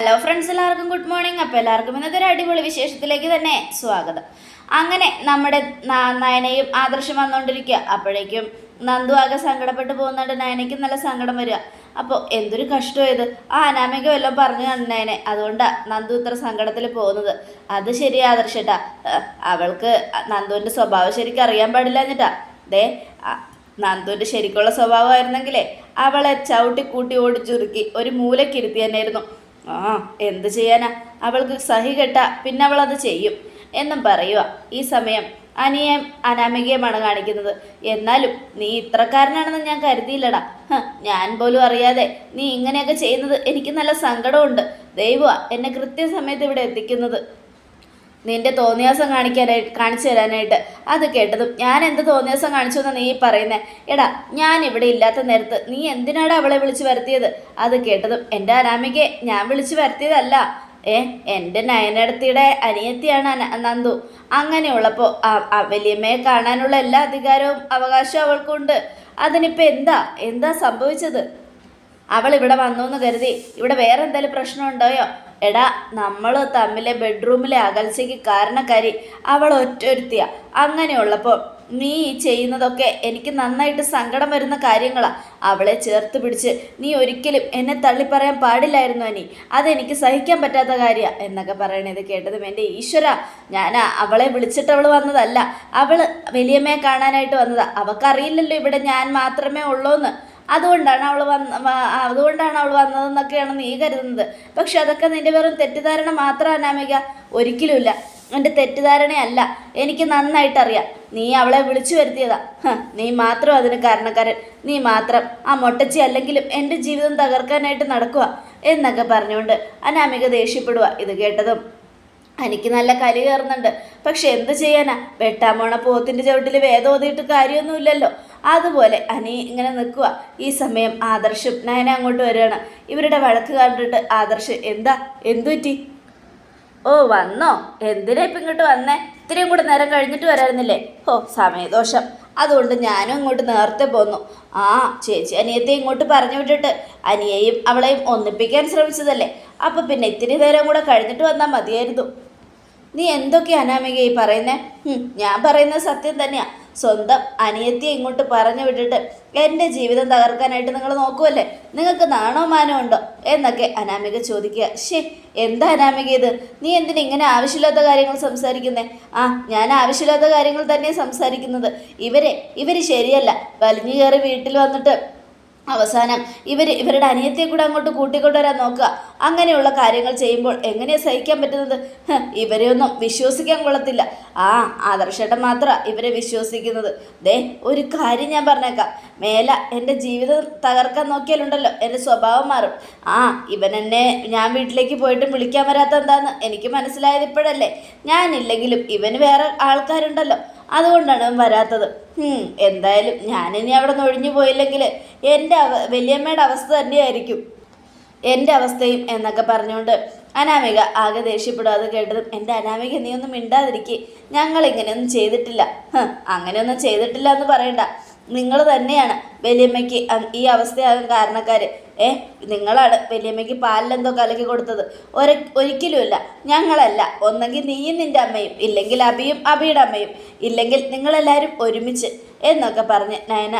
Hello friends എല്ലാവർക്കും good morning അപ്പോൾ എല്ലാവർക്കും ഇന്നത്തെ ഒരു അടിപൊളി വിശേഷത്തിലേക്ക് തന്നെ സ്വാഗതം. അങ്ങനെ നമ്മുടെ നയനയും ആദർശം വന്നുകൊണ്ടിരിക്കുക അപ്പോഴേക്കും നന്ദു ആകെ സങ്കടപ്പെട്ട് പോകുന്നുണ്ട്. നയനയ്ക്ക് നല്ല സങ്കടം വരിക. അപ്പോൾ എന്തൊരു കഷ്ടം ഇത്. ആ അനാമിക വല്ലതും പറഞ്ഞു നയനെ. അതുകൊണ്ടാണ് നന്ദു ഇത്ര സങ്കടത്തിൽ പോകുന്നത്. അത് ശരി ആദർശട്ടാ. അവൾക്ക് നന്ദുവിന്റെ സ്വഭാവം ശരിക്കും അറിയാൻ പാടില്ല എന്നിട്ടാ. ദേ നന്ദുവിന്റെ ശരിക്കുള്ള സ്വഭാവമായിരുന്നെങ്കിലേ അവളെ ചവിട്ടി കൂട്ടി ഓടിച്ചുരുക്കി ഒരു മൂലക്കിരുത്തി തന്നെയായിരുന്നു. ആ എന്ത് ചെയ്യാനാ? അവൾക്ക് സഹി കെട്ട പിന്നെ അവൾ അത് ചെയ്യും എന്നും പറയുക ഈ സമയം അനിയം അനാമികയുമാണ് കാണിക്കുന്നത്. എന്നാലും നീ ഇത്രക്കാരനാണെന്ന് ഞാൻ കരുതിയില്ലടാ. ഞാൻ പോലും അറിയാതെ നീ ഇങ്ങനെയൊക്കെ ചെയ്യുന്നത് എനിക്ക് നല്ല സങ്കടമുണ്ട്. ദൈവ എന്നെ കൃത്യസമയത്ത് ഇവിടെ എത്തിക്കുന്നത്. നിന്റെ തോന്നിയാസം കാണിക്കാനായിട്ട് കാണിച്ചു തരാനായിട്ട്. അത് കേട്ടതും ഞാൻ എന്ത് തോന്നിയാസം കാണിച്ചു എന്ന് നീ പറയുന്നേ? എടാ ഞാൻ ഇവിടെ ഇല്ലാത്ത നേരത്ത് നീ എന്തിനാടാ അവളെ വിളിച്ചു വരുത്തിയത്? അത് കേട്ടതും എന്റെ അനാമികയെ ഞാൻ വിളിച്ചു വരുത്തിയതല്ല. ഏ എന്റെ നയനടത്തിയുടെ അനിയത്തിയാണ് അന- നന്ദു. അങ്ങനെയുള്ളപ്പോൾ വലിയമ്മയെ കാണാനുള്ള എല്ലാ അധികാരവും അവകാശവും അവൾക്കുണ്ട്. അതിനിപ്പോൾ എന്താ? എന്താ സംഭവിച്ചത്? അവൾ ഇവിടെ വന്നു എന്ന് കരുതി. ഇവിടെ വേറെ എന്തെങ്കിലും പ്രശ്നം എടാ നമ്മൾ തമ്മിലെ ബെഡ്റൂമിലെ അകൽച്ചയ്ക്ക് കാരണക്കാരി അവൾ ഒറ്റൊരുത്തിയ. അങ്ങനെയുള്ളപ്പോൾ നീ ചെയ്യുന്നതൊക്കെ എനിക്ക് നന്നായിട്ട് സങ്കടം വരുന്ന കാര്യങ്ങളാണ് അവളെ ചേർത്ത് പിടിച്ച് നീ ഒരിക്കലും എന്നെ തള്ളിപ്പറയാൻ പാടില്ലായിരുന്നു അനി. അതെനിക്ക് സഹിക്കാൻ പറ്റാത്ത കാര്യമാണ് എന്നൊക്കെ പറയണത് കേട്ടതും എന്റെ ഈശ്വര. ഞാൻ അവളെ വിളിച്ചിട്ട് അവൾ വന്നതല്ല. അവൾ വലിയമ്മയെ കാണാനായിട്ട് വന്നതാണ് അവൾക്കറിയില്ലല്ലോ ഇവിടെ ഞാൻ മാത്രമേ ഉള്ളൂ എന്ന് അതുകൊണ്ടാണ് അവൾ വന്ന അതുകൊണ്ടാണ് അവൾ വന്നതെന്നൊക്കെയാണ് നീ കരുതുന്നത്. പക്ഷെ അതൊക്കെ നിന്റെ വെറും തെറ്റിദ്ധാരണ മാത്രം അനാമിക ഒരിക്കലുമില്ല. എന്റെ തെറ്റിദ്ധാരണയല്ല. എനിക്ക് നന്നായിട്ടറിയാം. നീ അവളെ വിളിച്ചു വരുത്തിയതാ. നീ മാത്രം അതിന് കാരണക്കാരൻ. നീ മാത്രം ആ മൊട്ടച്ചി അല്ലെങ്കിലും എന്റെ ജീവിതം തകർക്കാനായിട്ട് നടക്കുക എന്നൊക്കെ പറഞ്ഞുകൊണ്ട് അനാമിക ദേഷ്യപ്പെടുക ഇത് കേട്ടതും. എനിക്ക് നല്ല കലി കയറുന്നുണ്ട്. പക്ഷെ എന്ത് ചെയ്യാനാ? വെട്ടാൻ പോണ പോത്തിന്റെ ചവിട്ടിൽ വേദം ഓതിയിട്ട് കാര്യമൊന്നുമില്ലല്ലോ. അതുപോലെ അനി ഇങ്ങനെ നിൽക്കുക ഈ സമയം ആദർശും നയന അങ്ങോട്ട് വരികയാണ്. ഇവരുടെ വഴക്ക് കണ്ടിട്ട് ആദർശ് എന്താ? എന്തുറ്റി ഓ വന്നോ. എന്തിനാ ഇപ്പം ഇങ്ങോട്ട് വന്നേ? ഇത്രയും കൂടെ നേരം കഴിഞ്ഞിട്ട് വരായിരുന്നില്ലേ? ഓ സമയദോഷം. അതുകൊണ്ട് ഞാനും ഇങ്ങോട്ട് നേരത്തെ പോന്നു. ആ ചേച്ചി അനിയത്തെ ഇങ്ങോട്ട് പറഞ്ഞു വിട്ടിട്ട് അനിയെയും അവളെയും ഒന്നിപ്പിക്കാൻ ശ്രമിച്ചതല്ലേ? അപ്പം പിന്നെ ഇത്തിരി നേരം കൂടെ കഴിഞ്ഞിട്ട് വന്നാൽ മതിയായിരുന്നു. നീ എന്തൊക്കെയാ അനാമിക ഈ പറയുന്നേ ഞാൻ പറയുന്നത് സത്യം തന്നെയാ. സ്വന്തം അനിയത്തിയെ ഇങ്ങോട്ട് പറഞ്ഞു വിട്ടിട്ട് എന്റെ ജീവിതം തകർക്കാനായിട്ട് നിങ്ങൾ നോക്കുമല്ലേ നിങ്ങൾക്ക് നാണോ മാനോ ഉണ്ടോ? എന്നൊക്കെ അനാമിക ചോദിക്കുക. ഷേ എന്താ അനാമിക ഇത്? നീ എന്തിനാ ഇങ്ങനെ ആവശ്യമില്ലാത്ത കാര്യങ്ങൾ സംസാരിക്കുന്നേ? ആ ഞാൻ ആവശ്യമില്ലാത്ത കാര്യങ്ങൾ തന്നെ സംസാരിക്കുന്നത്. ഇവരെ ഇവർ ശരിയല്ല. വലിഞ്ഞു കയറി വീട്ടിൽ വന്നിട്ട് അവസാനം ഇവർ ഇവരുടെ അനിയത്തെ കൂടെ അങ്ങോട്ട് കൂട്ടിക്കൊണ്ടുവരാൻ നോക്കുക. അങ്ങനെയുള്ള കാര്യങ്ങൾ ചെയ്യുമ്പോൾ എങ്ങനെയാണ് സഹിക്കാൻ പറ്റുന്നത്? ഇവരെയൊന്നും വിശ്വസിക്കാൻ കൊള്ളത്തില്ല. ആ ആദർശേട്ടൻ മാത്രമാണ് ഇവരെ വിശ്വസിക്കുന്നത്. ദേ ഒരു കാര്യം ഞാൻ പറഞ്ഞേക്കാം. മേല എന്റെ ജീവിതം തകർക്കാൻ നോക്കിയാലുണ്ടല്ലോ എന്റെ സ്വഭാവം മാറും. ആ ഇവൻ എന്നെ ഞാൻ വീട്ടിലേക്ക് പോയിട്ട് വിളിക്കാൻ വരാത്ത എന്താന്ന് എനിക്ക് മനസ്സിലായത് ഇപ്പോഴല്ലേ? ഞാനില്ലെങ്കിലും ഇവന് വേറെ ആൾക്കാരുണ്ടല്ലോ. അതുകൊണ്ടാണ് അവൻ വരാത്തത്. എന്തായാലും ഞാനിനി അവിടെ നിന്ന് ഒഴിഞ്ഞു പോയില്ലെങ്കിൽ എന്റെ അവ വലിയമ്മയുടെ അവസ്ഥ തന്നെയായിരിക്കും. എന്റെ അവസ്ഥയും എന്നൊക്കെ പറഞ്ഞുകൊണ്ട് അനാമിക ആകെ ദേഷ്യപ്പെടും അത് കേട്ടതും എന്റെ അനാമിക നീ ഒന്നും മിണ്ടാതിരിക്കുക ഞങ്ങൾ ഇങ്ങനെയൊന്നും ചെയ്തിട്ടില്ല. അങ്ങനെയൊന്നും ചെയ്തിട്ടില്ല എന്ന് പറയണ്ട. നിങ്ങൾ തന്നെയാണ് വലിയമ്മയ്ക്ക് ഈ അവസ്ഥയാകാൻ കാരണക്കാർ ഏ നിങ്ങളാണ് വലിയമ്മയ്ക്ക് പാലിലെന്തോ കലക്കി കൊടുത്തത്. ഒര ഒരിക്കലുമില്ല. ഞങ്ങളല്ല. ഒന്നെങ്കിൽ നീയും നിന്റെ അമ്മയും ഇല്ലെങ്കിൽ അബിയും അബിയുടെ അമ്മയും ഇല്ലെങ്കിൽ നിങ്ങളെല്ലാവരും ഒരുമിച്ച് എന്നൊക്കെ പറഞ്ഞ് നയന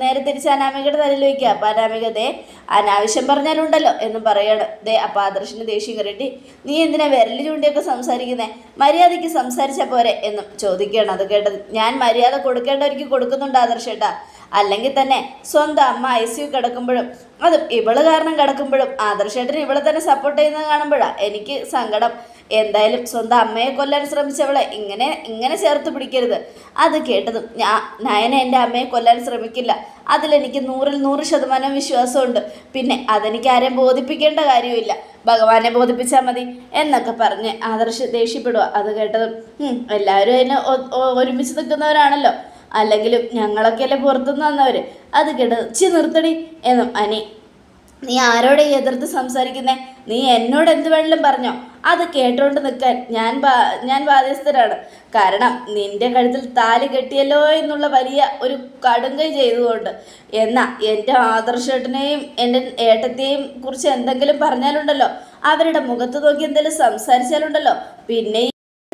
നേരെ തിരിച്ച് അനാമികയുടെ തലയിൽ വയ്ക്കുക. അപ്പം അനാമിക ദേ അനാവശ്യം പറഞ്ഞാലുണ്ടല്ലോ എന്ന് പറയാണ്. ദേ അപ്പം ആദർശിന് ദേഷ്യം കയറിയിട്ട് നീ എന്തിനാ വിരൽ ചൂണ്ടിയൊക്കെ സംസാരിക്കുന്നേ? മര്യാദയ്ക്ക് സംസാരിച്ചാൽ പോരെ എന്നും ചോദിക്കുകയാണ്. അത് കേട്ടത് ഞാൻ മര്യാദ കൊടുക്കേണ്ടവർക്ക് കൊടുക്കുന്നുണ്ട് ആദർശേട്ടാ അല്ലെങ്കിൽ തന്നെ സ്വന്തം അമ്മ ഐ സി യു കിടക്കുമ്പോഴും അതും ഇവൾ കാരണം കിടക്കുമ്പോഴും ആദർശേട്ടന് ഇവളെ തന്നെ സപ്പോർട്ട് ചെയ്യുന്നത് കാണുമ്പോഴാണ് എനിക്ക് സങ്കടം. എന്തായാലും സ്വന്തം അമ്മയെ കൊല്ലാൻ ശ്രമിച്ചവളെ ഇങ്ങനെ ഇങ്ങനെ ചേർത്ത് പിടിക്കരുത്. അത് കേട്ടതും ഞാൻ നയന എന്റെ അമ്മയെ കൊല്ലാൻ ശ്രമിക്കില്ല. അതിലെനിക്ക് നൂറിൽ നൂറ് ശതമാനം വിശ്വാസമുണ്ട്. പിന്നെ അതെനിക്ക് ആരെയും ബോധിപ്പിക്കേണ്ട കാര്യമില്ല ഭഗവാനെ ബോധിപ്പിച്ചാൽ മതി എന്നൊക്കെ പറഞ്ഞ് ആദർശ ദേഷ്യപ്പെടുക അത് കേട്ടതും എല്ലാവരും അതിന് ഒരുമിച്ച് നിൽക്കുന്നവരാണല്ലോ. അല്ലെങ്കിലും ഞങ്ങളൊക്കെയല്ലേ പുറത്തുനിന്ന് വന്നവർ അത് കേട്ടത് ചി നിർത്തടി. എന്നും അനി നീ ആരോടെ എതിർത്ത് സംസാരിക്കുന്നേ? നീ എന്നോട് എന്ത് വേണമെങ്കിലും പറഞ്ഞോ. അത് കേട്ടോണ്ട് നിൽക്കാൻ ഞാൻ ഞാൻ ബാധ്യസ്ഥരാണ്. കാരണം നിന്റെ കഴുത്തിൽ താലി കെട്ടിയല്ലോ എന്നുള്ള വലിയ ഒരു കടുങ്കൈ ചെയ്തുകൊണ്ട്. എന്നാ എന്റെ ആദർശേട്ടനെയും എന്റെ ഏട്ടത്തെയും കുറിച്ച് എന്തെങ്കിലും പറഞ്ഞാലുണ്ടല്ലോ. അവരുടെ മുഖത്ത് നോക്കി എന്തെങ്കിലും സംസാരിച്ചാലുണ്ടല്ലോ. പിന്നെ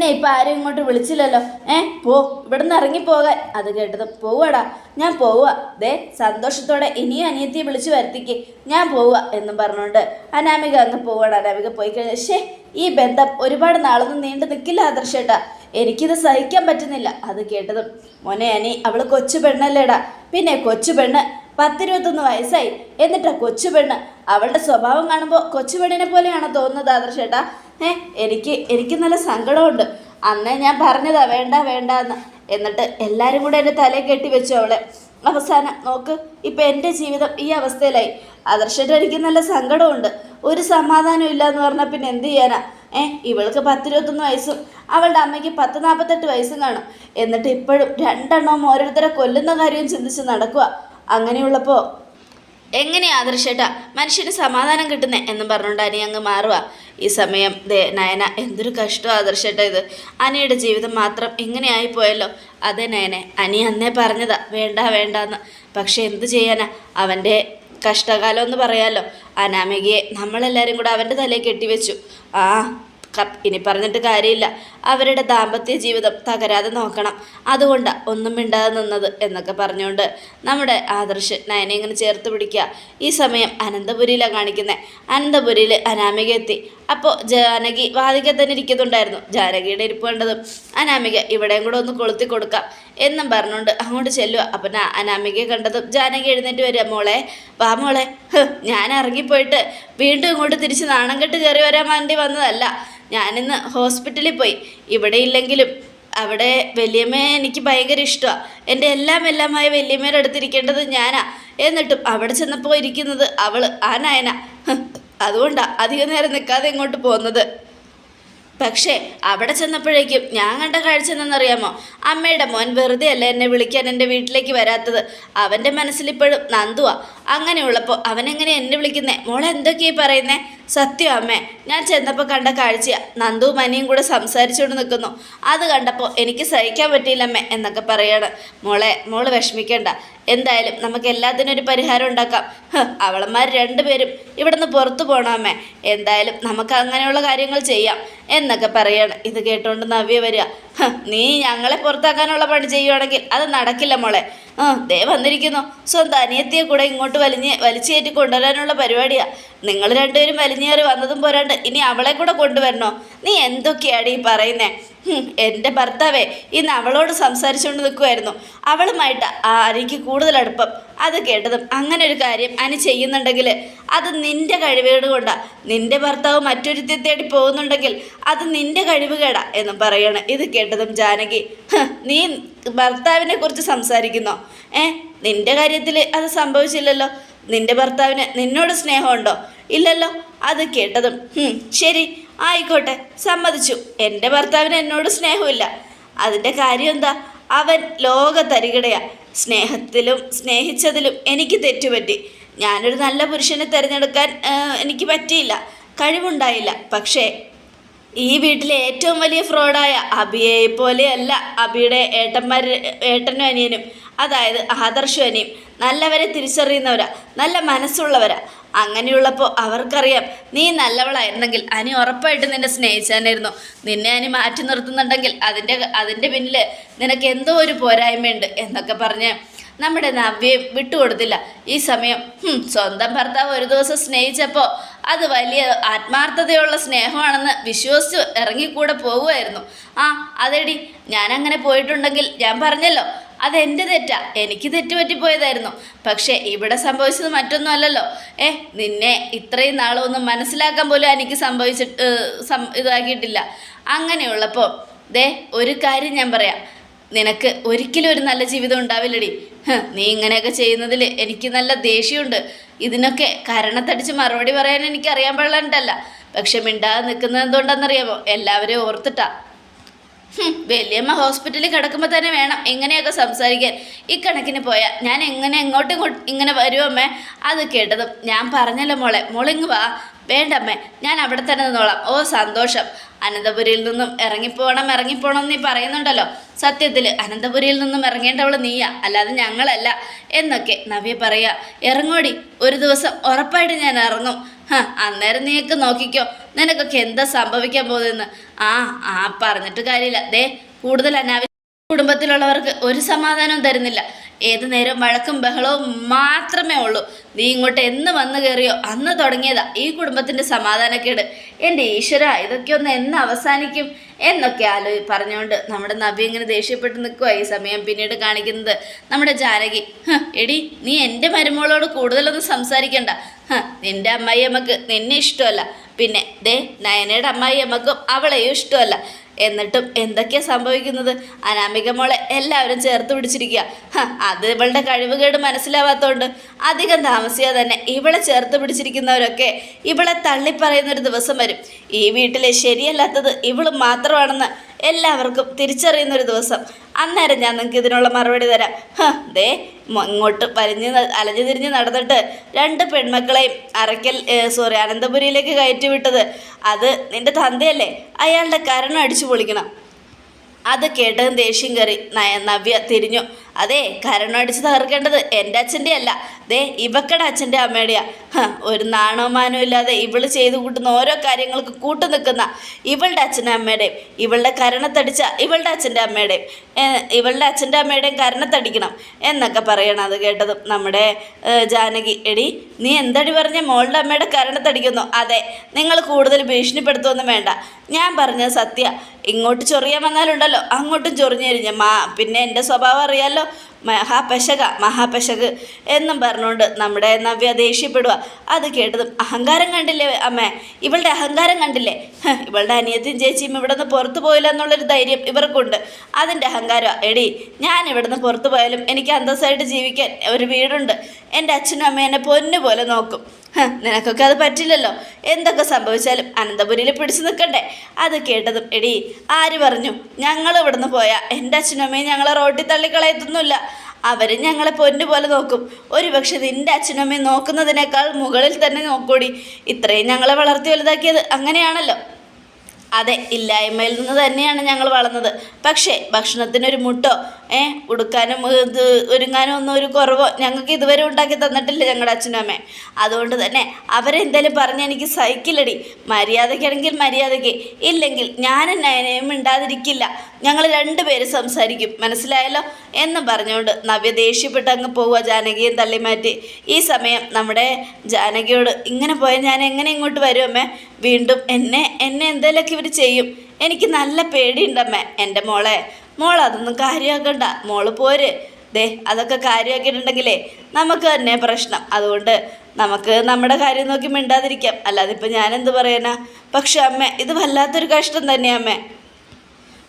എന്നെ ഇപ്പം ആരും ഇങ്ങോട്ട് വിളിച്ചില്ലല്ലോ. ഏ പോ ഇവിടുന്ന് ഇറങ്ങിപ്പോകാൻ അത് കേട്ടത് പോവാടാ ഞാൻ പോവുക ദേ സന്തോഷത്തോടെ ഇനിയും അനിയത്തിയെ വിളിച്ചു വരുത്തിക്ക്. ഞാൻ പോവുക എന്നും പറഞ്ഞുകൊണ്ട് അനാമിക അങ്ങ് പോവാടാ അനാമിക പോയി കഴിഞ്ഞാൽ ശേ ഈ ബന്ധം ഒരുപാട് നാളൊന്നും നീണ്ടു നിൽക്കില്ല ആദർശേട്ടാ എനിക്കിത് സഹിക്കാൻ പറ്റുന്നില്ല. അത് കേട്ടതും മോനെ അനി അവൾ കൊച്ചു പെണ്ണല്ലേടാ. പിന്നെ കൊച്ചു പെണ്ണ് പത്തിരുപത്തൊന്ന് വയസ്സായി. എന്നിട്ടാ കൊച്ചു പെണ്ണ്? അവളുടെ സ്വഭാവം കാണുമ്പോൾ കൊച്ചു പെണ്ണിനെ പോലെയാണോ തോന്നുന്നത് ആദർശേട്ടാ എനിക്ക് എനിക്ക് നല്ല സങ്കടമുണ്ട്. അന്നേ ഞാൻ പറഞ്ഞതാ വേണ്ട വേണ്ട എന്ന് എന്നിട്ട് എല്ലാവരും കൂടെ എന്റെ തലയിൽ കെട്ടി വെച്ചു അവളെ. അവസാനം നോക്ക് ഇപ്പം എന്റെ ജീവിതം ഈ അവസ്ഥയിലായി. അദർശന്റെ എനിക്ക് നല്ല സങ്കടമുണ്ട്. ഒരു സമാധാനം ഇല്ല എന്ന് പറഞ്ഞാൽ പിന്നെ എന്ത് ചെയ്യാനാ? ഏ ഇവൾക്ക് പത്തിരുപത്തൊന്ന് വയസ്സും അവളുടെ അമ്മയ്ക്ക് പത്ത് നാൽപ്പത്തെട്ട് വയസ്സും കാണും. എന്നിട്ട് ഇപ്പോഴും രണ്ടെണ്ണവും ഓരോരുത്തരെ കൊല്ലുന്ന കാര്യം ചിന്തിച്ച് നടക്കുക അങ്ങനെയുള്ളപ്പോൾ എങ്ങനെയാ ആദർശേട്ടാ മനുഷ്യന് സമാധാനം കിട്ടുന്നേ എന്നും പറഞ്ഞുകൊണ്ട് അനി അങ്ങ് മാറുക ഈ സമയം ദേ നയന എന്തൊരു കഷ്ടം ആദർശേട്ടാ ഇത്. അനിയുടെ ജീവിതം മാത്രം ഇങ്ങനെയായി പോയല്ലോ അതെ നയനെ അനി അന്നേ പറഞ്ഞതാ വേണ്ട വേണ്ടാന്ന്. പക്ഷെ എന്ത് ചെയ്യാനാ അവന്റെ കഷ്ടകാലം എന്ന് പറയാമല്ലോ അനാമികയെ നമ്മളെല്ലാവരും കൂടെ അവന്റെ തലയിൽ കെട്ടിവെച്ചു. ആ ക- ഇനി പറഞ്ഞിട്ട് കാര്യമില്ല. അവരുടെ ദാമ്പത്യ ജീവിതം തകരാതെ നോക്കണം. അതുകൊണ്ട് ഒന്നും മിണ്ടാതെ നിന്നത് എന്നൊക്കെ പറഞ്ഞുകൊണ്ട് നമ്മുടെ ആദർശ് നയനെ ഇങ്ങനെ ചേർത്ത് പിടിക്കുക ഈ സമയം അനന്തപുരിയിലാണ് കാണിക്കുന്നത് അനന്തപുരിയിൽ അനാമിക എത്തി. അപ്പോൾ ജാനകി വാതിക തന്നെ ഇരിക്കുന്നുണ്ടായിരുന്നു. ജാനകിയുടെ ഇരിപ്പ് കണ്ടതും അനാമിക ഇവിടെയും കൂടെ ഒന്ന് കൊളുത്തി കൊടുക്കാം എന്നും പറഞ്ഞുകൊണ്ട് അങ്ങോട്ട് ചെല്ലുക അപ്പം അനാമിക അനാമികയെ കണ്ടതും ജാനകി എഴുന്നേറ്റ് വരിക. മോളെ വാ മോളെ. ഞാൻ ഇറങ്ങിപ്പോയിട്ട് വീണ്ടും ഇങ്ങോട്ട് തിരിച്ച് നാണം കെട്ട് കയറി വരാൻ വേണ്ടി വന്നതല്ല. ഞാനിന്ന് ഹോസ്പിറ്റലിൽ പോയി. ഇവിടെ ഇല്ലെങ്കിലും അവിടെ വലിയമ്മയെ എനിക്ക് ഭയങ്കര ഇഷ്ടമാണ് എന്റെ എല്ലാം എല്ലാമായ വലിയമ്മയുടെ അടുത്തിരിക്കേണ്ടത് ഞാനാ. എന്നിട്ടും അവിടെ ചെന്നപ്പോൾ ഇരിക്കുന്നത് അവൾ ആ നയന. അതുകൊണ്ടാണ് അതുകൊണ്ടാ അധികം നേരം നിൽക്കാതെ ഇങ്ങോട്ട് പോകുന്നത് പക്ഷേ അവിടെ ചെന്നപ്പോഴേക്കും ഞാൻ കണ്ട കാഴ്ച എന്നറിയാമോ അമ്മയുടെ മോൻ വെറുതെ അല്ല എന്നെ വിളിക്കാൻ എന്റെ വീട്ടിലേക്ക് വരാത്തത്. അവന്റെ മനസ്സിലിപ്പോഴും നന്ദുവാ. അങ്ങനെയുള്ളപ്പോൾ അവനെങ്ങനെ എന്നെ വിളിക്കുന്നേ? മോളെ എന്തൊക്കെയാ പറയുന്നേ? സത്യം അമ്മേ ഞാൻ ചെന്നപ്പോൾ കണ്ട കാഴ്ചയാണ് നന്ദു അനിയും കൂടെ സംസാരിച്ചുകൊണ്ട് നിൽക്കുന്നു അത് കണ്ടപ്പോൾ എനിക്ക് സഹിക്കാൻ പറ്റിയില്ല അമ്മേ എന്നൊക്കെ പറയാണ്. മോളെ മോൾ വിഷമിക്കണ്ട. എന്തായാലും നമുക്ക് എല്ലാത്തിനും ഒരു പരിഹാരം ഉണ്ടാക്കാം. അവളന്മാർ രണ്ടുപേരും ഇവിടുന്ന് പുറത്തു പോകണമേ എന്തായാലും നമുക്ക് അങ്ങനെയുള്ള കാര്യങ്ങൾ ചെയ്യാം എന്നൊക്കെ പറയാണ്. ഇത് കേട്ടുകൊണ്ട് നവ്യ വരിക. "ഹ്, നീ ഞങ്ങളെ പുറത്താക്കാനുള്ള പണി ചെയ്യുവാണെങ്കിൽ അത് നടക്കില്ല മോളെ. ആ ദേ വന്നിരിക്കുന്നു. സ്വന്തം അനിയത്തിയെ കൂടെ ഇങ്ങോട്ട് വലിഞ്ഞ് വലിച്ചേറ്റി കൊണ്ടുവരാനുള്ള പരിപാടിയാ. നിങ്ങൾ രണ്ടുപേരും വലിഞ്ഞേറി വന്നതും പോരാണ്ട് ഇനി അവളെ കൂടെ കൊണ്ടുവരണോ? നീ എന്തൊക്കെയാണ് ഈ പറയുന്നേ? എന്റെ ഭർത്താവേ ഇന്ന് അവളോട് സംസാരിച്ചുകൊണ്ട് നിൽക്കുമായിരുന്നു അവളുമായിട്ട് ആ അരിക്ക് കൂടുതൽ അടുപ്പം. അത് കേട്ടതും അങ്ങനെ ഒരു കാര്യം അനി ചെയ്യുന്നുണ്ടെങ്കിൽ അത് നിന്റെ കഴിവുകേട് കൊണ്ടാ. നിന്റെ ഭർത്താവ് മറ്റൊരുത്തി തേടി പോകുന്നുണ്ടെങ്കിൽ അത് നിന്റെ കഴിവുകേടാ എന്നും പറയണം. ഇത് കേട്ടതും ജാനകി. നീ ഭർത്താവിനെ കുറിച്ച് സംസാരിക്കുന്നോ? ഏ നിന്റെ കാര്യത്തിൽ അത് സംഭവിച്ചില്ലല്ലോ? നിന്റെ ഭർത്താവിന് നിന്നോട് സ്നേഹമുണ്ടോ? ഇല്ലല്ലോ. അത് കേട്ടതും "ഹും, ശരി ആയിക്കോട്ടെ സമ്മതിച്ചു. എന്റെ ഭർത്താവിന് എന്നോട് സ്നേഹമില്ല. അതിന്റെ കാര്യം എന്താ? അവൻ ലോക തരികിടയാ സ്നേഹത്തിലും സ്നേഹിച്ചതിലും എനിക്ക് തെറ്റുപറ്റി. ഞാനൊരു നല്ല പുരുഷനെ തിരഞ്ഞെടുക്കാൻ എനിക്ക് പറ്റിയില്ല കഴിവുണ്ടായില്ല. പക്ഷേ ഈ വീട്ടിലെ ഏറ്റവും വലിയ ഫ്രോഡായ അബിയെ പോലെയല്ല അബിയുടെ ഏട്ടന്മാർ ഏട്ടനും അനിയനും. അതായത് ആദർശവനെയും നല്ലവരെ തിരിച്ചറിയുന്നവരാ നല്ല മനസ്സുള്ളവരാ. അങ്ങനെയുള്ളപ്പോൾ അവർക്കറിയാം നീ നല്ലവളായിരുന്നെങ്കിൽ അനി ഉറപ്പായിട്ട് നിന്നെ സ്നേഹിച്ചാനായിരുന്നു നിന്നെ അനി മാറ്റി നിർത്തുന്നുണ്ടെങ്കിൽ അതിന്റെ അതിന്റെ പിന്നിൽ നിനക്ക് എന്തോ ഒരു പോരായ്മയുണ്ട് എന്നൊക്കെ പറഞ്ഞ് നമ്മുടെ നവ്യം വിട്ടുകൊടുത്തില്ല. ഈ സമയം സ്വന്തം ഭർത്താവ് ഒരു ദിവസം സ്നേഹിച്ചപ്പോൾ അത് വലിയ ആത്മാർത്ഥതയുള്ള സ്നേഹമാണെന്ന് വിശ്വസിച്ച് ഇറങ്ങിക്കൂടെ പോവുമായിരുന്നു. ആ അതെടി ഞാനങ്ങനെ പോയിട്ടുണ്ടെങ്കിൽ ഞാൻ പറഞ്ഞല്ലോ അതെന്റെ തെറ്റാ. എനിക്ക് തെറ്റ് തെറ്റുപറ്റിപ്പോയതായിരുന്നു. പക്ഷേ ഇവിടെ സംഭവിച്ചത് മറ്റൊന്നും അല്ലല്ലോ ഏ നിന്നെ ഇത്രയും നാളൊന്നും മനസ്സിലാക്കാൻ പോലും എനിക്ക് സംഭവിച്ചിട്ട് ഇതാക്കിയിട്ടില്ല. അങ്ങനെയുള്ളപ്പോൾ ദേ ഒരു കാര്യം ഞാൻ പറയാം. നിനക്ക് ഒരിക്കലും ഒരു നല്ല ജീവിതം ഉണ്ടാവില്ലടി. നീ ഇങ്ങനെയൊക്കെ ചെയ്യുന്നതിൽ എനിക്ക് നല്ല ദേഷ്യമുണ്ട്. ഇതിനൊക്കെ കരണത്തടിച്ച് മറുപടി പറയാൻ എനിക്ക് അറിയാൻ പാടില്ല പക്ഷെ മിണ്ടാതെ നിൽക്കുന്നത് എന്തുകൊണ്ടാണെന്നറിയാമോ? എല്ലാവരെയും ഓർത്തിട്ടാ. വല്യമ്മ ഹോസ്പിറ്റലിൽ കിടക്കുമ്പോൾ തന്നെ വേണം എങ്ങനെയൊക്കെ സംസാരിക്കാൻ. ഇക്കണക്കിന് പോയാൽ ഞാൻ എങ്ങനെ എങ്ങോട്ടും ഇങ്ങനെ വരുമമ്മേ അത് കേട്ടതും ഞാൻ പറഞ്ഞല്ലോ മോളെ മോളിങ് വാ. വേണ്ടമ്മേ ഞാൻ അവിടെ തന്നെ നിന്നോളാം. ഓ സന്തോഷം. അനന്തപുരിയിൽ നിന്നും ഇറങ്ങിപ്പോണം ഇറങ്ങിപ്പോണം നീ പറയുന്നുണ്ടല്ലോ. സത്യത്തിൽ അനന്തപുരിയിൽ നിന്നും ഇറങ്ങേണ്ടവൾ നീയാ അല്ലാതെ ഞങ്ങളല്ല. എന്നൊക്കെ നവ്യ പറയുക ഇറങ്ങോടി ഒരു ദിവസം ഉറപ്പായിട്ട് ഞാൻ ഇറങ്ങും. അന്നേരം നീയൊക്കെ നോക്കിക്കോ. നിനക്കൊക്കെ എന്താ സംഭവിക്കാൻ പോകുന്നതെന്ന്? ആ ആ പറഞ്ഞിട്ട് കാര്യമില്ല. ദേ കൂടുതൽ അനാവശ്യ കുടുംബത്തിലുള്ളവർക്ക് ഒരു സമാധാനവും തരുന്നില്ല. ഏത് നേരം വഴക്കും ബഹളവും മാത്രമേ ഉള്ളൂ. നീ ഇങ്ങോട്ട് എന്ന് വന്നു കയറിയോ? അന്ന് തുടങ്ങിയതാ. ഈ കുടുംബത്തിന്റെ സമാധാനക്കേട്. എന്റെ ഈശ്വര ഇതൊക്കെ ഒന്ന് എന്ന് അവസാനിക്കും. എന്നൊക്കെ ആലോ പറഞ്ഞുകൊണ്ട് നമ്മുടെ നബി ഇങ്ങനെ ദേഷ്യപ്പെട്ട് നിൽക്കുക ഈ സമയം പിന്നീട് കാണിക്കുന്നത്. നമ്മുടെ ജാനകി എടി നീ എന്റെ മരുമോളോട് കൂടുതലൊന്നും സംസാരിക്കണ്ട. നിന്റെ അമ്മായിയമ്മക്ക് നിന്നെ ഇഷ്ടമല്ല. പിന്നെ ദേ നയനയുടെ അമ്മായിയമ്മക്കും അവളെയും ഇഷ്ടമല്ല. എന്നിട്ടും എന്തൊക്കെയാ സംഭവിക്കുന്നത്? അനാമിക മോളെ എല്ലാവരും ചേർത്ത് പിടിച്ചിരിക്കുക. അത് ഇവളുടെ കഴിവുകേട് മനസ്സിലാവാത്തതുകൊണ്ട് അധികം താമസിയാതെ തന്നെ ഇവളെ ചേർത്ത് പിടിച്ചിരിക്കുന്നവരൊക്കെ ഇവളെ തള്ളിപ്പറയുന്നൊരു ദിവസം വരും. ഈ വീട്ടിലെ ശരിയല്ലാത്തത് ഇവൾ മാത്രമാണെന്ന് എല്ലാവർക്കും തിരിച്ചറിയുന്നൊരു ദിവസം. അന്നേരം ഞാൻ നിങ്ങൾക്ക് ഇതിനുള്ള മറുപടി തരാം. ദേ ഇങ്ങോട്ട് വലിഞ്ഞ് അലഞ്ഞു തിരിഞ്ഞ് നടന്നിട്ട് രണ്ട് പെൺമക്കളെയും അറയ്ക്കൽ സോറി അനന്തപുരിയിലേക്ക് കയറ്റി വിട്ടത് അത് നിന്റെ തന്തയല്ലേ? അയാളുടെ കരണം അടിച്ചു പൊളിക്കണം. അത് കേട്ടതും ദേഷ്യം കയറി നവ്യ തിരിഞ്ഞു. അതെ കരണടിച്ച് തകർക്കേണ്ടത് എന്റെ അച്ഛന്റെ അല്ല. ദേ ഇവക്കടെ അച്ഛന്റെ അമ്മയുടെയാ. ഒരു നാണവമാനവും ഇല്ലാതെ ഇവൾ ചെയ്തു കൂട്ടുന്ന ഓരോ കാര്യങ്ങൾക്ക് കൂട്ടു നിൽക്കുന്ന ഇവളുടെ അച്ഛന്റെ അമ്മയുടെയും ഇവളുടെ കരണത്തടിച്ച ഇവളുടെ അച്ഛന്റെ അമ്മയുടെയും ഇവളുടെ അച്ഛന്റെ അമ്മയുടെയും കരണത്തടിക്കണം എന്നൊക്കെ പറയണം അത് കേട്ടതും നമ്മുടെ ജാനകി. എടി നീ എന്തടി പറഞ്ഞ മോളുടെ അമ്മയുടെ കരണത്തടിക്കുന്നു അതെ നിങ്ങൾ കൂടുതൽ ഭീഷണിപ്പെടുത്തുമൊന്നും വേണ്ട. ഞാൻ പറഞ്ഞത് സത്യ. ഇങ്ങോട്ട് ചൊറിയാൻ വന്നാലുണ്ടല്ലോ. അങ്ങോട്ടും ചൊറിഞ്ഞെരിഞ്ഞ മാ പിന്നെ എന്റെ സ്വഭാവം അറിയാലോ മഹാപശക മഹാപശക് എന്നും പറഞ്ഞുകൊണ്ട് നമ്മുടെ നവ്യ ദേഷ്യപ്പെടുക അത് കേട്ടതും അഹങ്കാരം കണ്ടില്ലേ അമ്മേ? ഇവളുടെ അഹങ്കാരം കണ്ടില്ലേ? ഇവളുടെ അനിയത്തിയും ചേച്ചിയും ഇവിടെ നിന്ന് പുറത്തു പോയില്ല എന്നുള്ളൊരു ധൈര്യം ഇവർക്കുണ്ട്. അതിന്റെ അഹങ്കാരം എടി ഞാൻ ഇവിടെ നിന്ന് പുറത്തു പോയാലും എനിക്ക് അന്തസ്സായിട്ട് ജീവിക്കാൻ ഒരു വീടുണ്ട്. എന്റെ അച്ഛനും അമ്മയും എന്നെ പൊന്നു പോലെ നോക്കും. നിനക്കൊക്കെ അത് പറ്റില്ലല്ലോ. എന്തൊക്കെ സംഭവിച്ചാലും അനന്തപുരിയിൽ പിടിച്ചു നിൽക്കണ്ടേ? അത് കേട്ടതും എടി ആര് പറഞ്ഞു? ഞങ്ങൾ ഇവിടുന്ന് പോയാൽ എന്റെ അച്ഛനും അമ്മയും ഞങ്ങളെ റോട്ടിൽ തള്ളിക്കളയത്തൊന്നുമില്ല. അവർ ഞങ്ങളെ പൊന്നു പോലെ നോക്കും. ഒരുപക്ഷെ നിന്റെ അച്ഛനും അമ്മയും നോക്കുന്നതിനേക്കാൾ മുകളിൽ തന്നെ നോക്കൂടി. ഇത്രയും ഞങ്ങളെ വളർത്തി വലുതാക്കിയത് അങ്ങനെയാണല്ലോ. അതെ ഇല്ലായ്മയിൽ നിന്ന് തന്നെയാണ് ഞങ്ങൾ വളർന്നത്. പക്ഷേ ഭക്ഷണത്തിനൊരു മുട്ടോ ഉടുക്കാനും ഇത് ഒരുങ്ങാനും ഒന്നും ഒരു കുറവോ ഞങ്ങൾക്ക് ഇതുവരെ ഉണ്ടാക്കി തന്നിട്ടില്ല ഞങ്ങളുടെ അച്ഛനും അമ്മയും അതുകൊണ്ട് തന്നെ അവരെന്തേലും പറഞ്ഞ് എനിക്ക് സഹിക്കില്ലടി. മര്യാദയ്ക്കാണെങ്കിൽ മര്യാദയ്ക്ക്. ഇല്ലെങ്കിൽ ഞാൻ നയനയും മിണ്ടാതിരിക്കില്ല. ഞങ്ങൾ രണ്ടുപേരും സംസാരിക്കും. മനസ്സിലായല്ലോ? എന്ന് പറഞ്ഞുകൊണ്ട് നവ്യ ദേഷ്യപ്പെട്ട് അങ്ങ് പോവുക ജാനകിയും തള്ളിമാറ്റി. ഈ സമയം നമ്മുടെ ജാനകിയോട് ഇങ്ങനെ പോയാൽ ഞാൻ എങ്ങനെ ഇങ്ങോട്ട് വരും അമ്മേ? വീണ്ടും എന്നെ എന്നെ എന്തെങ്കിലുമൊക്കെ ഇവർ ചെയ്യും. എനിക്ക് നല്ല പേടിയുണ്ടമ്മേ എന്റെ മോളെ. മോൾ അതൊന്നും കാര്യമാക്കണ്ട മോൾ പോര്. ദേ അതൊക്കെ കാര്യമാക്കിയിട്ടുണ്ടെങ്കിലേ നമുക്ക് തന്നെ പ്രശ്നം. അതുകൊണ്ട് നമുക്ക് നമ്മുടെ കാര്യം നോക്കി മിണ്ടാതിരിക്കാം. അല്ലാതെ ഇപ്പം ഞാനെന്ത് പറയണ പക്ഷെ അമ്മ ഇത് വല്ലാത്തൊരു കഷ്ടം തന്നെയാ അമ്മേ.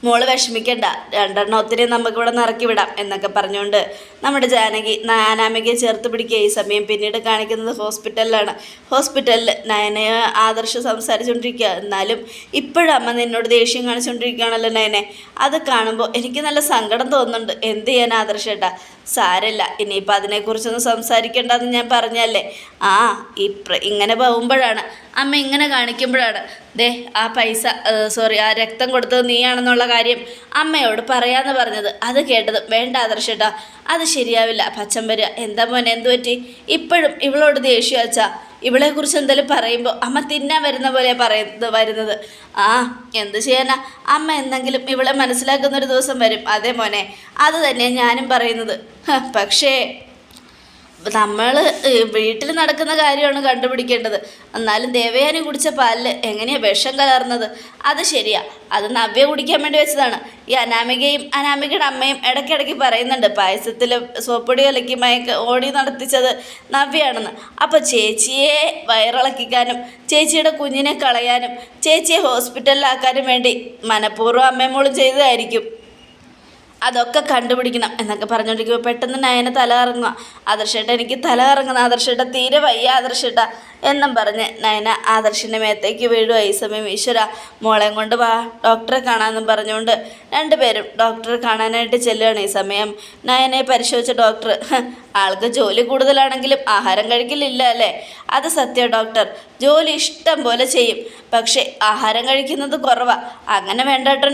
മോൾ വിഷമിക്കണ്ട. രണ്ടെണ്ണം ഒത്തിരി നമുക്ക് ഇവിടെ നിന്ന് ഇറക്കി വിടാം എന്നൊക്കെ പറഞ്ഞുകൊണ്ട് നമ്മുടെ ജാനകി നാനാമികയെ ചേർത്ത് പിടിക്കുക ഈ സമയം. പിന്നീട് കാണിക്കുന്നത് ഹോസ്പിറ്റലിലാണ്. ഹോസ്പിറ്റലിൽ നയനയെ ആദർശ് സംസാരിച്ചുകൊണ്ടിരിക്കുക. എന്നാലും ഇപ്പോഴും അമ്മ നിന്നോട് ദേഷ്യം കാണിച്ചുകൊണ്ടിരിക്കുകയാണല്ലോ നയനെ. അത് കാണുമ്പോൾ എനിക്ക് നല്ല സങ്കടം തോന്നുന്നുണ്ട്. എന്ത് ചെയ്യാൻ ആദർശേട്ടാ? സാരമില്ല ഇനിയിപ്പോൾ അതിനെക്കുറിച്ചൊന്നും സംസാരിക്കേണ്ടെന്ന് ഞാൻ പറഞ്ഞല്ലേ? ആ ഇപ്പ ഇങ്ങനെ പോകുമ്പോഴാണ്. അമ്മ ഇങ്ങനെ കാണിക്കുമ്പോഴാണ്. ദേ ആ പൈസ സോറി ആ രക്തം കൊടുത്തത് നീയാണെന്നുള്ള കാര്യം അമ്മയോട് പറയാമെന്ന് പറഞ്ഞത്. അത് കേട്ടത് വേണ്ട ആദർശേട്ടാ അത് ശരിയാവില്ല. പച്ചൻ വരിക എന്താ മോനെ എന്തു പറ്റി? ഇപ്പോഴും ഇവളോട് ദേഷ്യം അച്ഛാ ഇവളെക്കുറിച്ച് എന്തെങ്കിലും പറയുമ്പോൾ അമ്മ തിന്നാൻ വരുന്ന പോലെ പറയുന്നത് വരുന്നത്. ആ എന്ത് ചെയ്യാനാ? അമ്മ എന്തെങ്കിലും ഇവളെ മനസ്സിലാക്കുന്ന ഒരു ദിവസം വരും. അതേ മോനെ അത് തന്നെ ഞാനും പറയുന്നത്. പക്ഷേ നമ്മൾ വീട്ടിൽ നടക്കുന്ന കാര്യമാണ് കണ്ടുപിടിക്കേണ്ടത്. എന്നാലും ദേവയാനി കുടിച്ച പാലിൽ എങ്ങനെയാണ് വിഷം കലർന്നത്? അത് ശരിയാ. അത് നവ്യ കുടിക്കാൻ വേണ്ടി വെച്ചതാണ്. ഈ അനാമികയും അനാമികയുടെ അമ്മയും ഇടയ്ക്കിടയ്ക്ക് പറയുന്നുണ്ട് പായസത്തിൽ സോപ്പൊടി കലക്കി മയക്ക് ഓടി നടത്തിച്ചത് നവ്യയാണെന്ന്. അപ്പോൾ ചേച്ചിയെ വയറിളക്കിക്കാനും ചേച്ചിയുടെ കുഞ്ഞിനെ കളയാനും ചേച്ചിയെ ഹോസ്പിറ്റലിലാക്കാനും വേണ്ടി മനഃപൂർവം അമ്മയും മോളും ചെയ്തതായിരിക്കും. അതൊക്കെ കണ്ടുപിടിക്കണം എന്നൊക്കെ പറഞ്ഞുകൊണ്ടിരിക്കുമ്പോൾ പെട്ടെന്ന് നയന തല കറങ്ങുക ആദർശേട്ട എനിക്ക് തല കറങ്ങുന്ന ആദർശേട്ട തീരെ വയ്യ ആദർശേട്ട എന്നും പറഞ്ഞ് നയന ആദർശിന്റെ മേത്തേക്ക് വീഴുക ഈ സമയം ഈശ്വര മോളെ കൊണ്ട് വാ. ഡോക്ടറെ കാണാമെന്നും പറഞ്ഞുകൊണ്ട് രണ്ടുപേരും ഡോക്ടറെ കാണാനായിട്ട് ചെല്ലുകയാണ് ഈ സമയം. നയനെ പരിശോധിച്ച ഡോക്ടർ "ഹ്, ആൾക്ക് ജോലി കൂടുതലാണെങ്കിലും ആഹാരം കഴിക്കലില്ല അല്ലേ? അത് സത്യം ഡോക്ടർ. ജോലി ഇഷ്ടം പോലെ ചെയ്യും. പക്ഷേ ആഹാരം കഴിക്കുന്നത് കുറവാ. അങ്ങനെ വേണ്ട കേട്ടോ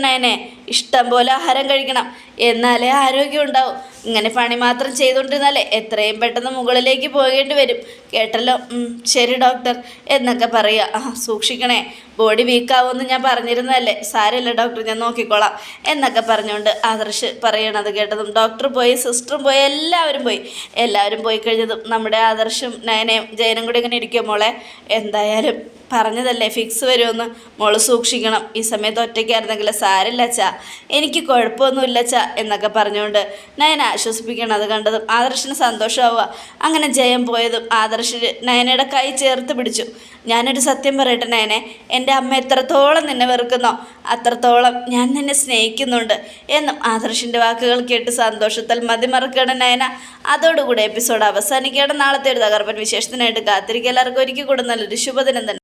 ഇഷ്ടം പോലെ ആഹാരം കഴിക്കണം. എന്നാലേ ആരോഗ്യം ഉണ്ടാവും. ഇങ്ങനെ പണി മാത്രം ചെയ്തുകൊണ്ടിരുന്നാലേ എത്രയും പെട്ടെന്ന് മുകളിലേക്ക് പോകേണ്ടി വരും. കേട്ടല്ലോ. ശരി ഡോക്ടർ. എന്നൊക്കെ പറയുക. സൂക്ഷിക്കണേ. ബോഡി വീക്കാവുമെന്ന് ഞാൻ പറഞ്ഞിരുന്നതല്ലേ? സാരമില്ല ഡോക്ടർ ഞാൻ നോക്കിക്കോളാം. എന്നൊക്കെ പറഞ്ഞുകൊണ്ട് ആദർശ് പറയണത് കേട്ടതും. ഡോക്ടർ പോയി സിസ്റ്ററും പോയി എല്ലാവരും പോയി. എല്ലാവരും പോയി കഴിഞ്ഞതും നമ്മുടെ ആദർശും നയനയും ജയനും കൂടി ഇങ്ങനെ ഇരിക്കും മോളെ. എന്തായാലും പറഞ്ഞതല്ലേ ഫിക്സ് വരുമെന്ന്. മോൾ സൂക്ഷിക്കണം. ഈ സമയത്ത് ഒറ്റയ്ക്കായിരുന്നെങ്കിൽ സാരില്ല ചാ എനിക്ക് കുഴപ്പമൊന്നുമില്ല ചാ എന്നൊക്കെ പറഞ്ഞുകൊണ്ട് നയന ആശ്വസിപ്പിക്കണം അത് കണ്ടതും. ആദർശിന് സന്തോഷമാവുക. അങ്ങനെ ജയം പോയതും ആദർശ് നയനയുടെ കൈ ചേർത്ത് പിടിച്ചു. ഞാനൊരു സത്യം പറയട്ടെ നയനെ എന്റെ അമ്മ എത്രത്തോളം നിന്നെ വെറുക്കുന്നോ അത്രത്തോളം ഞാൻ നിന്നെ സ്നേഹിക്കുന്നുണ്ട് എന്നും ആദർശിന്റെ വാക്കുകൾ കേട്ട് സന്തോഷത്താൽ മതിമറക്കണം നയന. അതോടുകൂടി എപ്പിസോഡ് അവസാനിക്കുകയാണ്. നാളത്തെ ഒരു തകർപ്പൻ വിശേഷത്തിനായിട്ട് കാത്തിരിക്കുക. എല്ലാവർക്കും ഒരിക്കൽ കൂടെ നല്ലൊരു ശുഭദിനം തന്നെ.